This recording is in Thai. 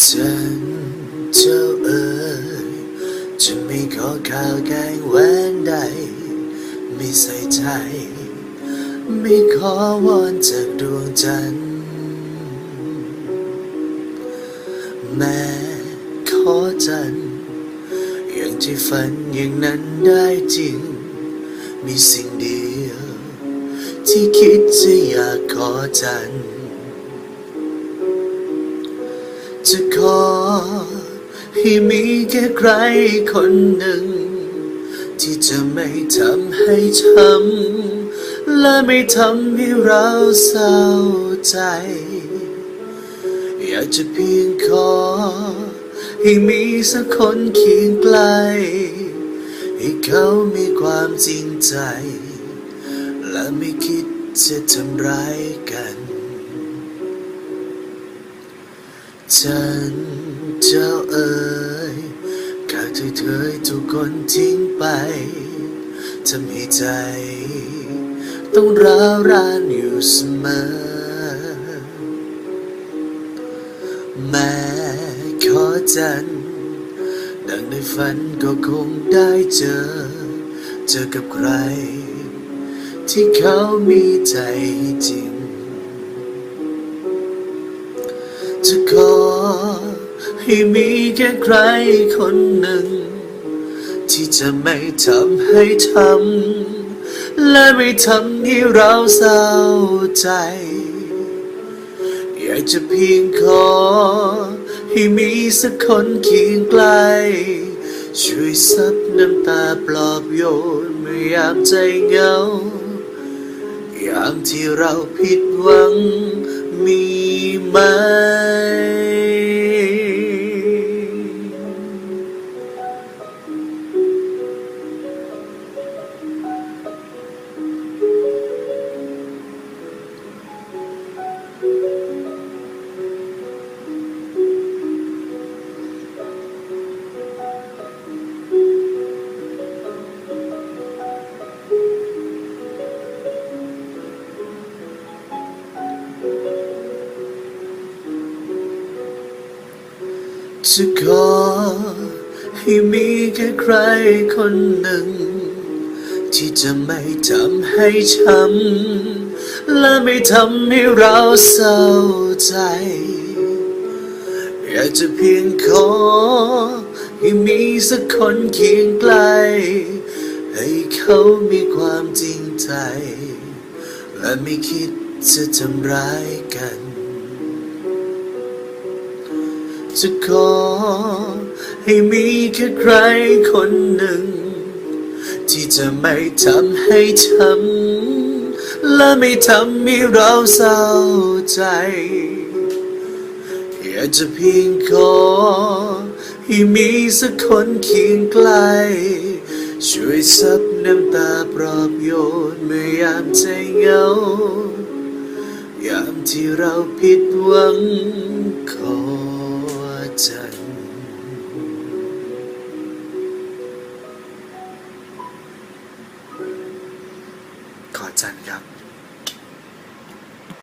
ฉันเจ้าเอ๋ยจะไม่ขอข่าวแกงแหวนใด ไม่ใส่ใจ ไม่ขอวอนจากดวงจันทร์ แม้ขอจัน อย่างที่ฝันอย่างนั้นได้จริง มีสิ่งเดียว ที่คิดจะอยากขอจัน จะขอให้มีแค่ใครคนหนึ่ง ที่จะไม่ทำให้ช้ำและไม่ทำให้เราเศร้าใจ อยากจะเพียงขอ ให้มีสักคนเคียงใกล้ให้เขามีความจริงใจ และไม่คิดจะทำร้ายกัน ฉันเจ้าเอ๋ยกาเธอเธอทุกคนทิ้งไปทำให้ใจ ต้องร้าวรานอยู่เสมอ แม้ขอจัน ดังในฝันก็คงได้เจอ เจอกับใคร ที่เขามีใจจริง จะขอให้มีแค่ใครคนหนึ่ง ที่จะไม่ทำให้ช้ำและไม่ทำให้เราเศร้าใจ อยากจะเพียงขอ ให้มีสักคนเคียงใกล้ช่วยซับน้ำตาปลอบโยนเมื่อยามใจเหงา ยามที่เราผิดหวังมีไหม จะขอให้มีแค่ใครคนหนึ่ง ที่จะไม่ทำให้ช้ำและไม่ทำให้เราเศร้าใจ อยากจะเพียงขอ ให้มีสักคนเคียงใกล้ให้เขามีความจริงใจ และไม่คิดจะทำร้ายกัน จะขอให้มีแค่ใครคนหนึ่ง ที่จะไม่ทำให้ช้ำและไม่ทำให้เราเศร้าใจ อยากจะเพียงขอให้มีสักคนเคียงใกล้ช่วยซับน้ำตาปลอบโยนเมื่อยามใจเหงายามที่เราผิดหวังขอ จันทร์ขอจันทร์ครับ